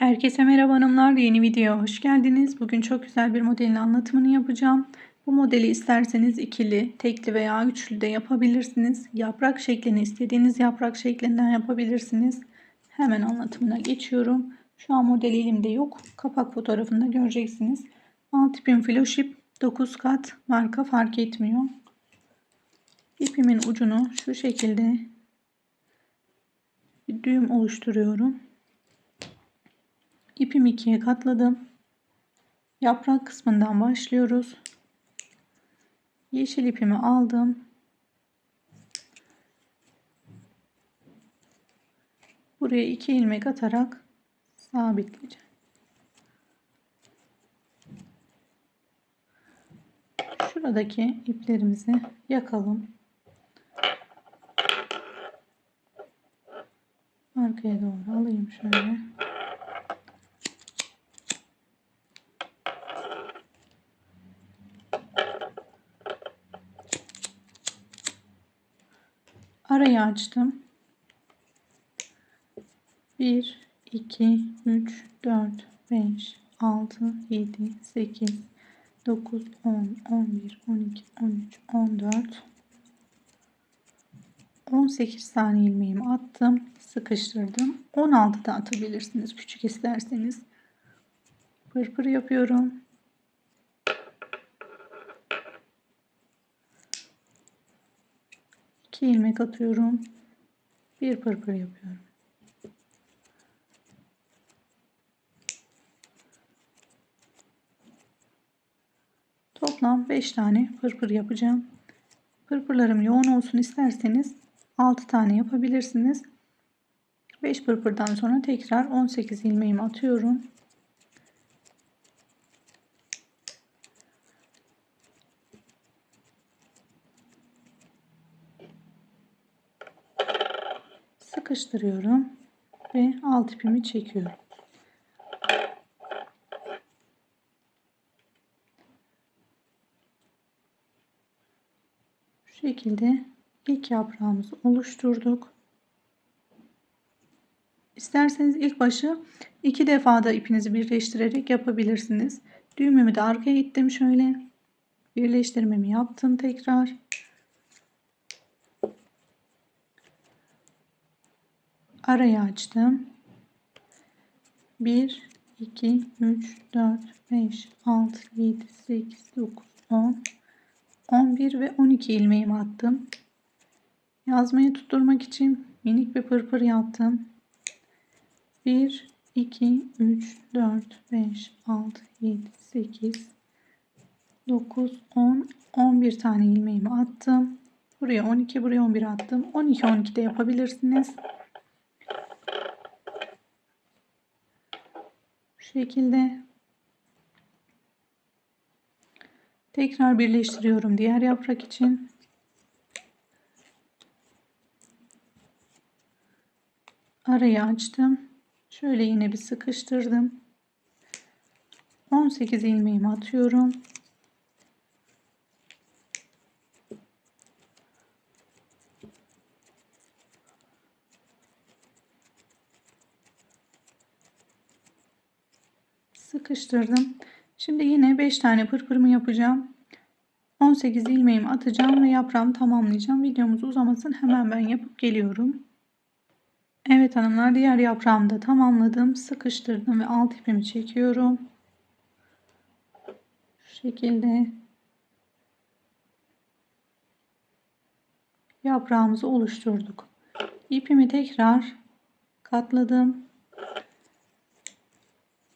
Herkese merhaba hanımlar. Yeni videoya hoş geldiniz. Bugün çok güzel bir modelin anlatımını yapacağım. Bu modeli isterseniz ikili, tekli veya üçlü de yapabilirsiniz. Yaprak şeklini istediğiniz yaprak şeklinden yapabilirsiniz. Hemen anlatımına geçiyorum. Şu an model elimde yok. Kapak fotoğrafında göreceksiniz. Alt ipim Filoşip 9 kat marka fark etmiyor. İpimin ucunu şu şekilde bir düğüm oluşturuyorum. İpimi ikiye katladım. Yaprak kısmından başlıyoruz. Yeşil ipimi aldım. Buraya iki ilmek atarak sabitleyeceğim. Şuradaki iplerimizi yakalım. Arkaya doğru alayım şöyle. Arayı açtım. 1, 2, 3, 4, 5, 6, 7, 8, 9, 10, 11, 12, 13, 14, 18 tane ilmeğimi attım. Sıkıştırdım. 16 da atabilirsiniz. Küçük isterseniz. Pırpır yapıyorum. 2 ilmek atıyorum. Bir pırpır yapıyorum. Toplam 5 tane pırpır yapacağım. Pırpırlarım yoğun olsun isterseniz 6 tane yapabilirsiniz. 5 pırpırdan sonra tekrar 18 ilmeğimi atıyorum. Sıkıştırıyorum ve alt ipimi çekiyorum. Şu şekilde ilk yaprağımızı oluşturduk. İsterseniz ilk başı iki defa da ipinizi birleştirerek yapabilirsiniz. Düğümümü de arkaya ittim şöyle. Birleştirmemi yaptım tekrar. Arayı açtım. 1 2 3 4 5 6 7 8 9 10 11 ve 12 ilmeğimi attım. Yazmayı tutturmak için minik bir pırpır yaptım. 1 2 3 4 5 6 7 8 9 10 11 tane ilmeğimi attım. Buraya 12 buraya 11 attım. 12 12 de yapabilirsiniz. Şekilde tekrar birleştiriyorum diğer yaprak için. Arayı açtım. Şöyle yine bir sıkıştırdım. 18 ilmeğimi atıyorum. Sıkıştırdım. Şimdi yine 5 tane pırpırımı yapacağım. 18 ilmeğimi atacağım ve yaprağımı tamamlayacağım. Videomuz uzamasın hemen ben yapıp geliyorum. Evet hanımlar diğer yaprağımı da tamamladım. Sıkıştırdım ve alt ipimi çekiyorum. Şu şekilde yaprağımızı oluşturduk. İpimi tekrar katladım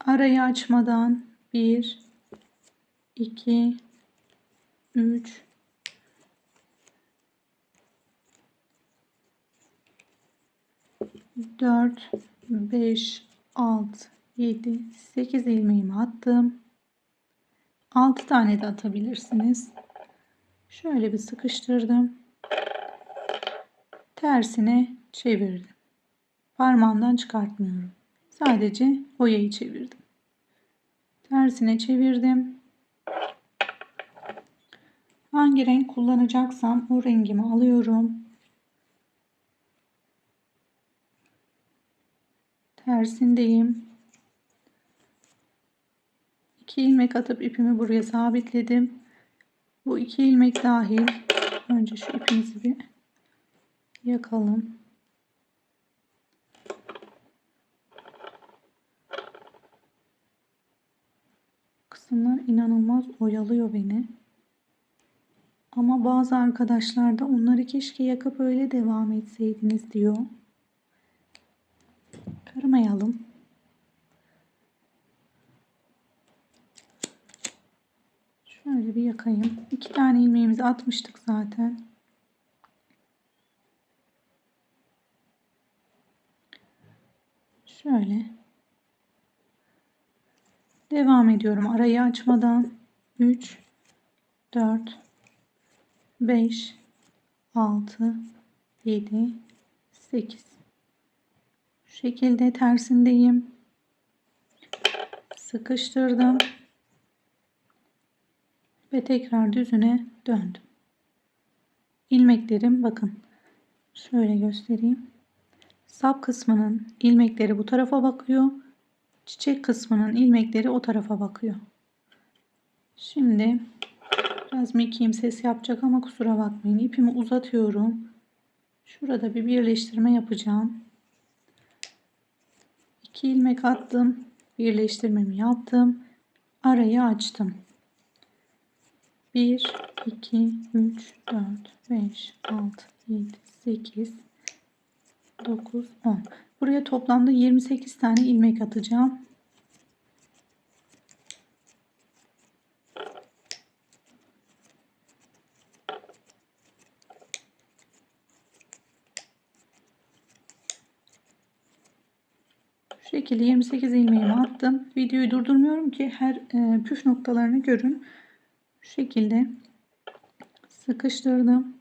arayı açmadan 1 2 3 4 5 6 7 8 ilmeğimi attım. 6 tane de atabilirsiniz. Şöyle bir sıkıştırdım. Tersine çevirdim. Parmağımdan çıkartmıyorum Sadece boyayı çevirdim. Tersine çevirdim. Hangi renk kullanacaksam o rengimi alıyorum. Tersindeyim. 2 ilmek atıp ipimi buraya sabitledim. Bu iki ilmek dahil. Önce şu ipimizi bir yakalım. Oyalıyor beni. Ama bazı arkadaşlar da onları keşke yakıp öyle devam etseydiniz diyor. Kırmayalım. Şöyle bir yakayım. İki tane ilmeğimizi atmıştık zaten. Şöyle. Devam ediyorum arayı açmadan. 3 4 5 6 7 8 Şu şekilde tersindeyim. Sıkıştırdım ve tekrar düzüne döndüm. İlmeklerim bakın şöyle göstereyim. Sap kısmının ilmekleri bu tarafa bakıyor. Çiçek kısmının ilmekleri o tarafa bakıyor. Şimdi biraz mekiyim ses yapacak ama kusura bakmayın. İpimi uzatıyorum. Şurada bir birleştirme yapacağım. 2 ilmek attım. Birleştirmemi yaptım. Arayı açtım. 1, 2, 3, 4, 5, 6, 7, 8, 9, 10. Buraya toplamda 28 tane ilmek atacağım. Şekilde 28 ilmeğimi attım. Videoyu durdurmuyorum ki her e, püf noktalarını görün. Şu şekilde sıkıştırdım.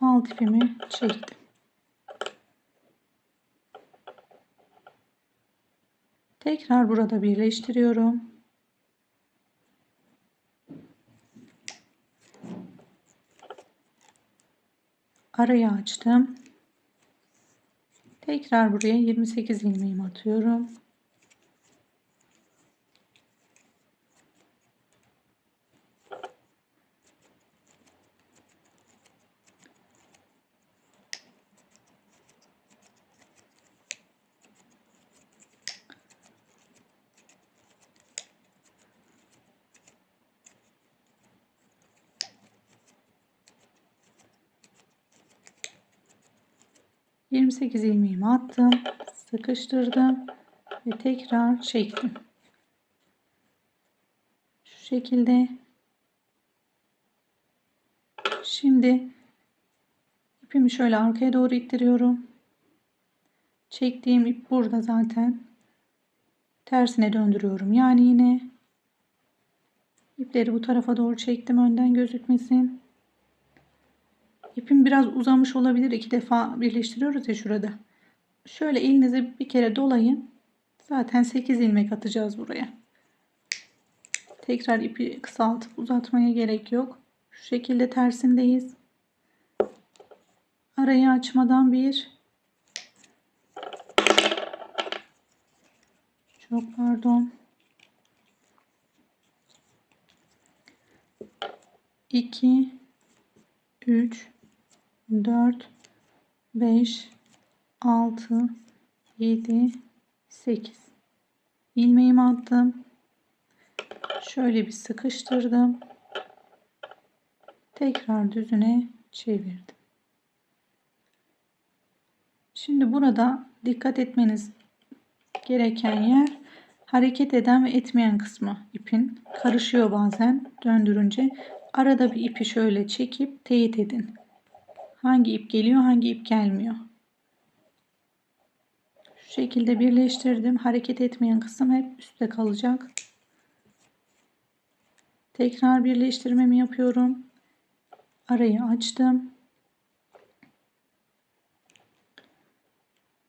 Alt ipimi çektim. Tekrar burada birleştiriyorum. Arayı açtım. Tekrar buraya 28 ilmeğimi atıyorum. 28 ilmeğimi attım. Sıkıştırdım. Ve tekrar çektim. Şu şekilde. Şimdi ipimi şöyle arkaya doğru ittiriyorum. Çektiğim ip burada zaten. Tersine döndürüyorum. Yani yine ipleri bu tarafa doğru çektim önden gözükmesin. İpim biraz uzamış olabilir. iki defa birleştiriyoruz ya şurada. Şöyle elinizi bir kere dolayın. Zaten 8 ilmek atacağız buraya. Tekrar ipi kısaltıp uzatmaya gerek yok. Şu şekilde tersindeyiz. Arayı açmadan bir çok pardon 2 3 4 5 6 7 8 ilmeğimi attım. Şöyle bir sıkıştırdım. Tekrar düzüne çevirdim. Şimdi burada dikkat etmeniz gereken yer hareket eden ve etmeyen kısmı. İpin karışıyor bazen döndürünce. Arada bir ipi şöyle çekip teyit edin hangi ip geliyor hangi ip gelmiyor. Şu şekilde birleştirdim. Hareket etmeyen kısım hep üstte kalacak. Tekrar birleştirmemi yapıyorum. Arayı açtım.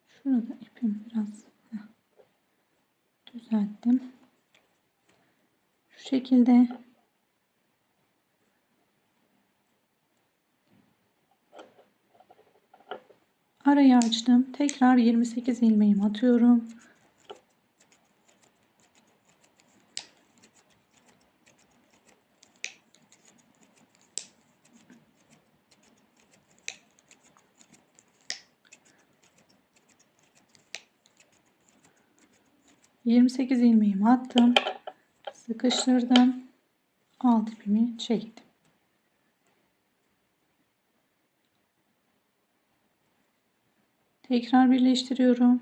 Şurada ipim biraz düzelttim. Şu şekilde arayı açtım. Tekrar 28 ilmeğimi atıyorum. Yirmi sekiz ilmeğimi attım. Sıkıştırdım. Alt ipimi çektim. Tekrar birleştiriyorum.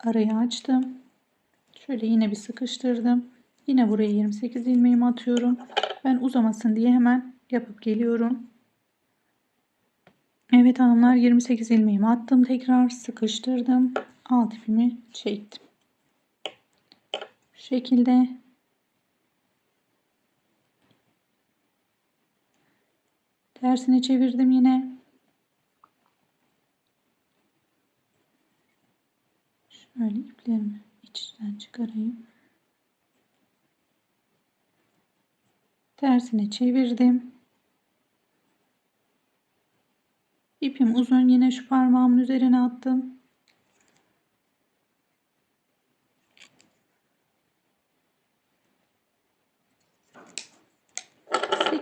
Arayı açtım. Şöyle yine bir sıkıştırdım. Yine buraya 28 ilmeğimi atıyorum. Ben uzamasın diye hemen yapıp geliyorum. Evet hanımlar 28 ilmeğimi attım. Tekrar sıkıştırdım. Alt ipimi çektim. Şu şekilde tersine çevirdim yine. Şöyle iplerimi içten çıkarayım. Tersine çevirdim. İpim uzun yine şu parmağımın üzerine attım.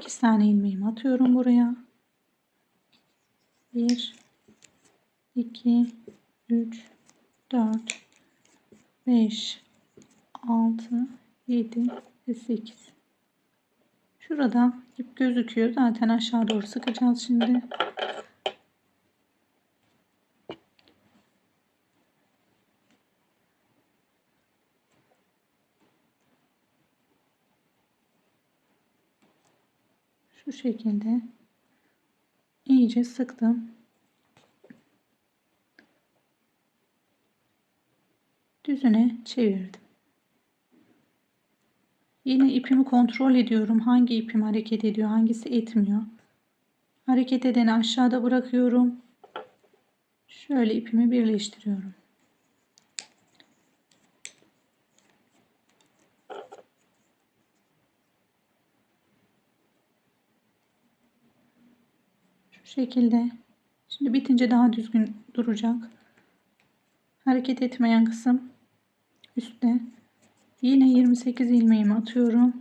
Sekiz tane ilmeğimi atıyorum buraya. Bir, iki, üç, dört, beş, altı, yedi ve sekiz. Şurada ip gözüküyor. Zaten aşağı doğru sıkacağız şimdi. Şu şekilde iyice sıktım. Düzüne çevirdim. Yine ipimi kontrol ediyorum. Hangi ipim hareket ediyor, hangisi etmiyor. Hareket edeni aşağıda bırakıyorum. Şöyle ipimi birleştiriyorum. Şekilde. Şimdi bitince daha düzgün duracak. Hareket etmeyen kısım üstte. Yine 28 ilmeğimi atıyorum.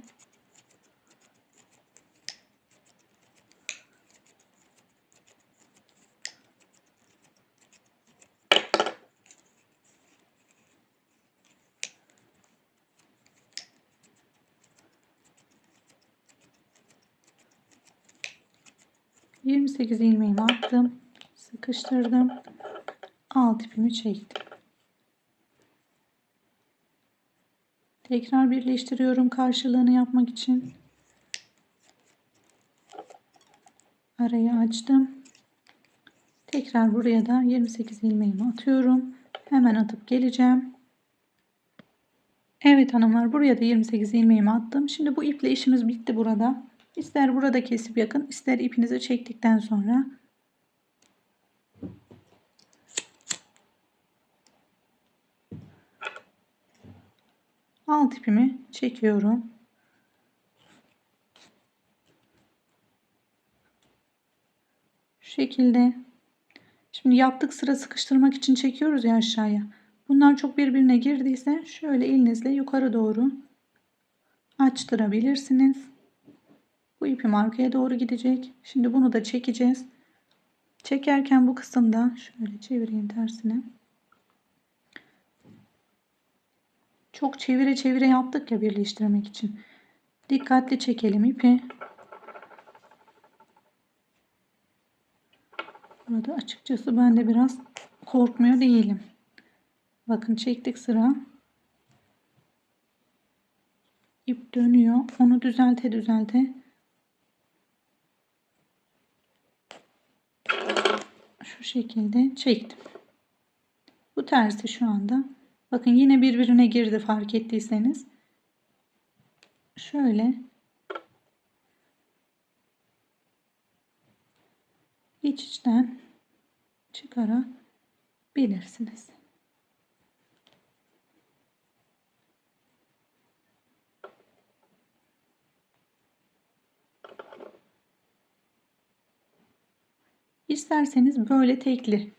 Yirmi sekiz ilmeğimi attım. Sıkıştırdım. Alt ipimi çektim. Tekrar birleştiriyorum karşılığını yapmak için. Arayı açtım. Tekrar buraya da 28 ilmeğimi atıyorum. Hemen atıp geleceğim. Evet hanımlar buraya da 28 ilmeğimi attım. Şimdi bu iple işimiz bitti burada. İster burada kesip yakın ister ipinizi çektikten sonra alt ipimi çekiyorum. Şu şekilde. Şimdi yaptık sıra sıkıştırmak için çekiyoruz ya aşağıya. Bunlar çok birbirine girdiyse şöyle elinizle yukarı doğru açtırabilirsiniz. Bu ipim arkaya doğru gidecek. Şimdi bunu da çekeceğiz. Çekerken bu kısımda şöyle çevireyim tersine. Çok çevire çevire yaptık ya birleştirmek için. Dikkatli çekelim ipi. Burada açıkçası ben de biraz korkmuyor değilim. Bakın çektik sıra. İp dönüyor. Onu düzelte düzelte. Şu şekilde çektim. Bu tersi şu anda Bakın yine birbirine girdi fark ettiyseniz. Şöyle iç içten çıkarabilirsiniz. İsterseniz böyle tekli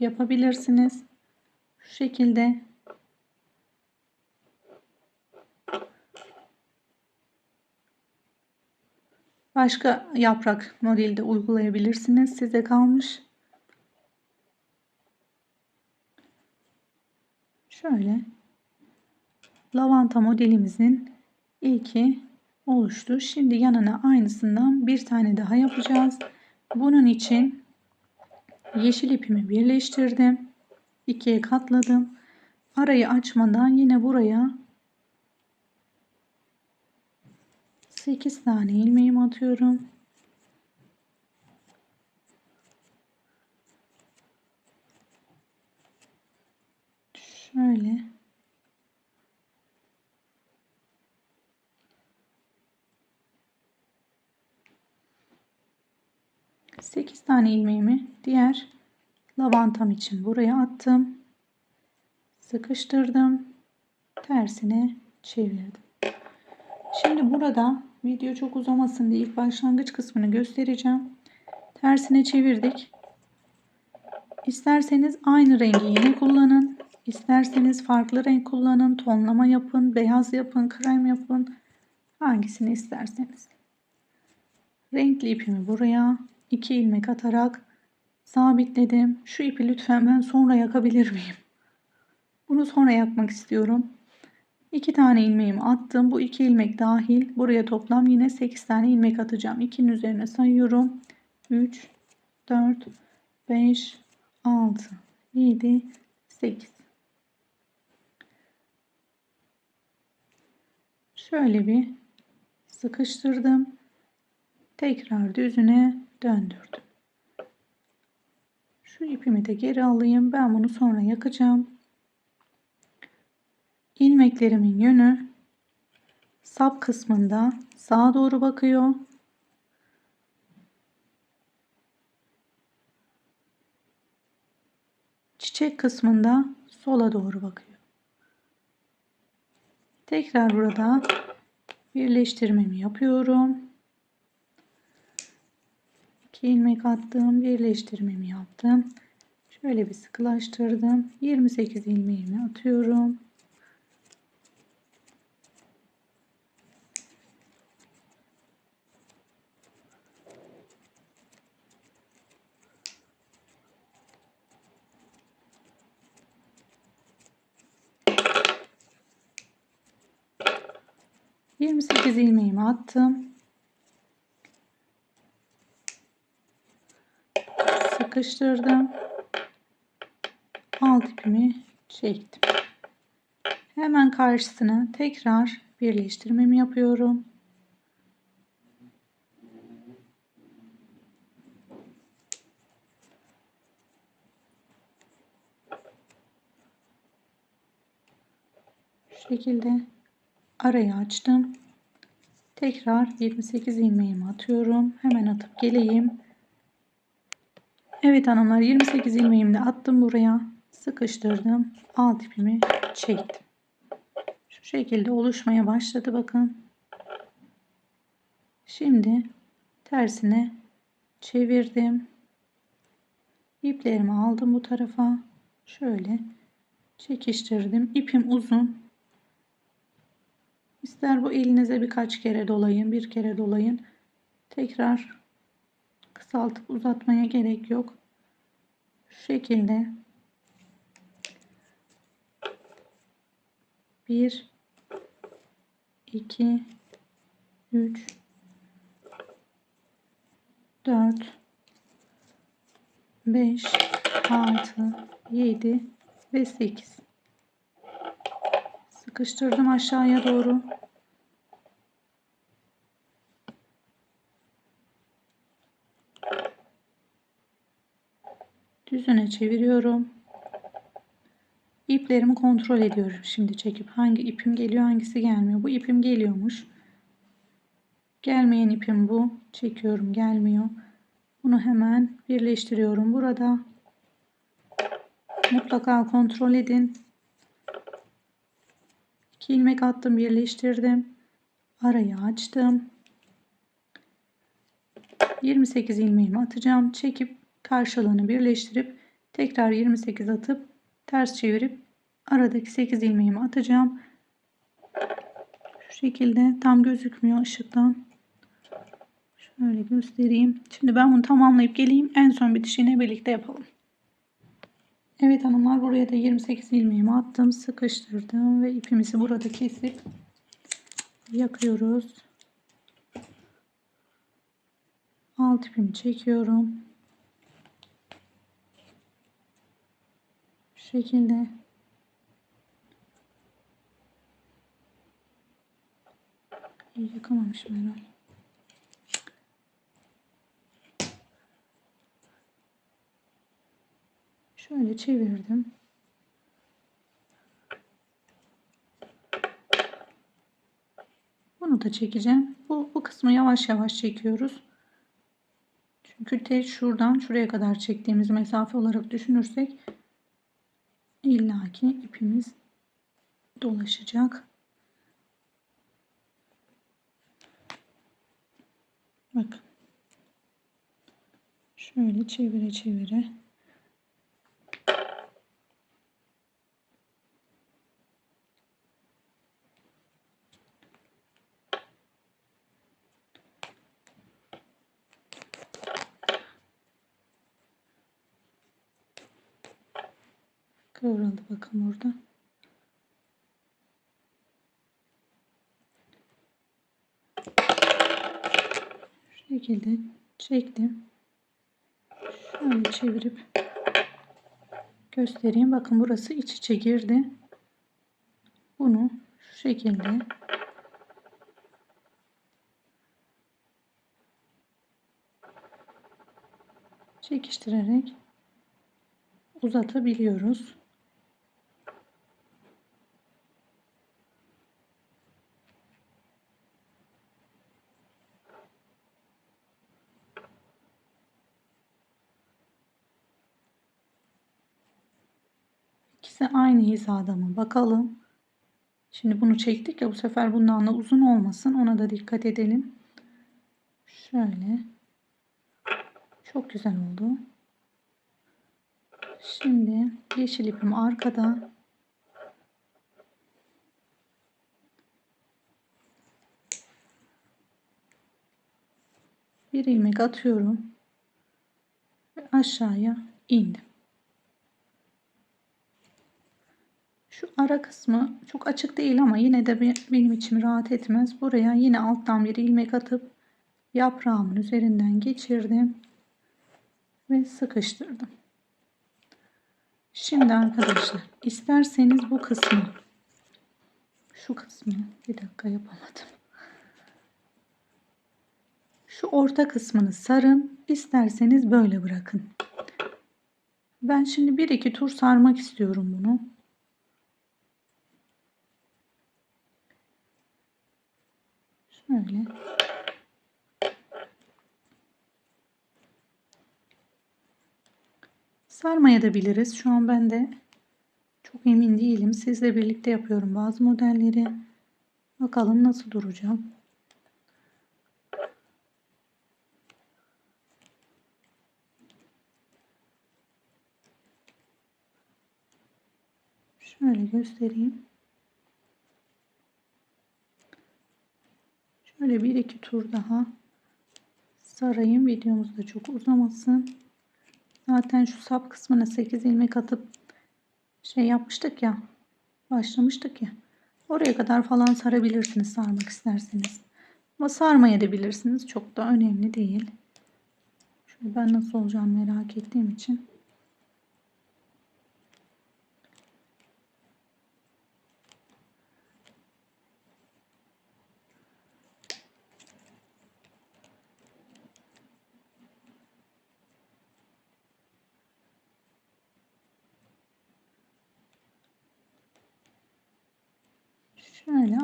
yapabilirsiniz. Şu şekilde Başka yaprak modeli de uygulayabilirsiniz. Size kalmış. Şöyle lavanta modelimizin ilki oluştu. Şimdi yanına aynısından bir tane daha yapacağız. Bunun için yeşil ipimi birleştirdim. ikiye katladım. Arayı açmadan yine buraya 8 tane ilmeğimi atıyorum. 8 tane ilmeğimi diğer lavantam için buraya attım. Sıkıştırdım. Tersine çevirdim. Şimdi burada video çok uzamasın diye ilk başlangıç kısmını göstereceğim. Tersine çevirdik. İsterseniz aynı rengi yine kullanın. İsterseniz farklı renk kullanın. Tonlama yapın. Beyaz yapın. Krem yapın. Hangisini isterseniz. Renkli ipimi buraya iki ilmek atarak sabitledim. Şu ipi lütfen ben sonra yakabilir miyim? Bunu sonra yakmak istiyorum. 2 tane ilmeğimi attım. Bu iki ilmek dahil. Buraya toplam yine 8 tane ilmek atacağım. 2'nin üzerine sayıyorum. 3, 4, 5, 6, 7, 8. Şöyle bir sıkıştırdım. Tekrar düzüne döndürdüm. Şu ipimi de geri alayım. Ben bunu sonra yakacağım. İlmeklerimin yönü sap kısmında sağa doğru bakıyor. Çiçek kısmında sola doğru bakıyor. Tekrar burada birleştirmemi yapıyorum. 2 ilmek attım, birleştirmemi yaptım. Şöyle bir sıkılaştırdım. 28 ilmeğimi atıyorum. Yirmi sekiz ilmeğimi attım. Sıkıştırdım. Alt ipimi çektim. Hemen karşısına tekrar birleştirmemi yapıyorum. Şekilde arayı açtım. Tekrar 28 ilmeğimi atıyorum. Hemen atıp geleyim. Evet hanımlar 28 ilmeğimi de attım buraya. Sıkıştırdım. Alt ipimi çektim. Şu şekilde oluşmaya başladı bakın. Şimdi tersine çevirdim. İplerimi aldım bu tarafa. Şöyle çekiştirdim. İpim uzun. İster bu elinize birkaç kere dolayın, bir kere dolayın. Tekrar kısaltıp uzatmaya gerek yok. Şu şekilde bir, iki, üç, dört, beş, altı, yedi ve sekiz. Sıkıştırdım aşağıya doğru. Düzüne çeviriyorum. İplerimi kontrol ediyorum. Şimdi çekip hangi ipim geliyor hangisi gelmiyor. Bu ipim geliyormuş. Gelmeyen ipim bu. Çekiyorum gelmiyor. Bunu hemen birleştiriyorum. Burada mutlaka kontrol edin. 2 ilmek attım birleştirdim. Arayı açtım. 28 ilmeğimi atacağım. Çekip karşılığını birleştirip tekrar 28 atıp ters çevirip aradaki 8 ilmeğimi atacağım. Şu şekilde tam gözükmüyor ışıktan. Şöyle göstereyim. Şimdi ben bunu tamamlayıp geleyim. En son bitişini birlikte yapalım. Evet hanımlar buraya da 28 ilmeğimi attım. Sıkıştırdım ve ipimizi burada kesip yakıyoruz. Alt ipimi çekiyorum. Şekilde İyi yıkamamışım herhalde. Şöyle çevirdim. Bunu da çekeceğim. Bu, bu kısmı yavaş yavaş çekiyoruz. Çünkü tel şuradan şuraya kadar çektiğimiz mesafe olarak düşünürsek illaki ipimiz dolaşacak. Bakın. Şöyle çevire çevire. Bakın burada. Şu şekilde çektim. Şöyle çevirip göstereyim. Bakın burası iç içe girdi. Bunu şu şekilde çekiştirerek uzatabiliyoruz. Aynı hizada mı? Bakalım. Şimdi bunu çektik ya bu sefer bundan da uzun olmasın. Ona da dikkat edelim. Şöyle. Çok güzel oldu. Şimdi yeşil ipim arkada. Bir ilmek atıyorum. Ve aşağıya indim. Şu ara kısmı çok açık değil ama yine de benim içim rahat etmez. Buraya yine alttan bir ilmek atıp yaprağımın üzerinden geçirdim ve sıkıştırdım. Şimdi arkadaşlar isterseniz bu kısmı şu kısmı bir dakika yapamadım. Şu orta kısmını sarın. isterseniz böyle bırakın. Ben şimdi bir iki tur sarmak istiyorum bunu. Şöyle. Sarmaya da biliriz. Şu an ben de çok emin değilim. Sizle birlikte yapıyorum bazı modelleri. Bakalım nasıl duracağım. Şöyle göstereyim. Şöyle bir iki tur daha sarayım. Videomuz da çok uzamasın. Zaten şu sap kısmına 8 ilmek atıp şey yapmıştık ya. Başlamıştık ya. Oraya kadar falan sarabilirsiniz sarmak isterseniz. Ama sarmaya da bilirsiniz. Çok da önemli değil. Şöyle ben nasıl olacağını merak ettiğim için.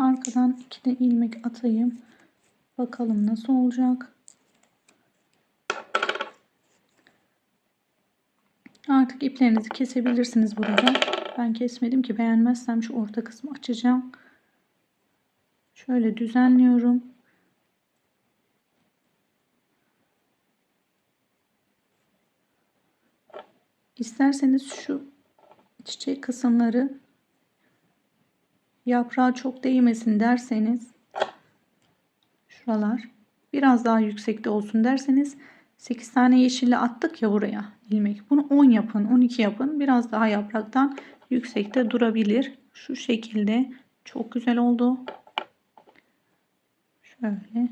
Arkadan iki de ilmek atayım. Bakalım nasıl olacak. Artık iplerinizi kesebilirsiniz burada. Ben kesmedim ki beğenmezsem şu orta kısmı açacağım. Şöyle düzenliyorum. İsterseniz şu çiçek kısımları yaprağı çok değmesin derseniz şuralar biraz daha yüksekte olsun derseniz 8 tane yeşilli attık ya buraya ilmek. Bunu 10 yapın, 12 yapın. Biraz daha yapraktan yüksekte durabilir. Şu şekilde çok güzel oldu. Şöyle.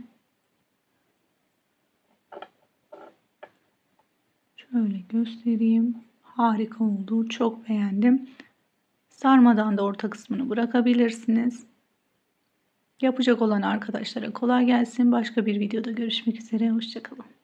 Şöyle göstereyim. Harika oldu. Çok beğendim. Sarmadan da orta kısmını bırakabilirsiniz. Yapacak olan arkadaşlara kolay gelsin. Başka bir videoda görüşmek üzere. Hoşçakalın.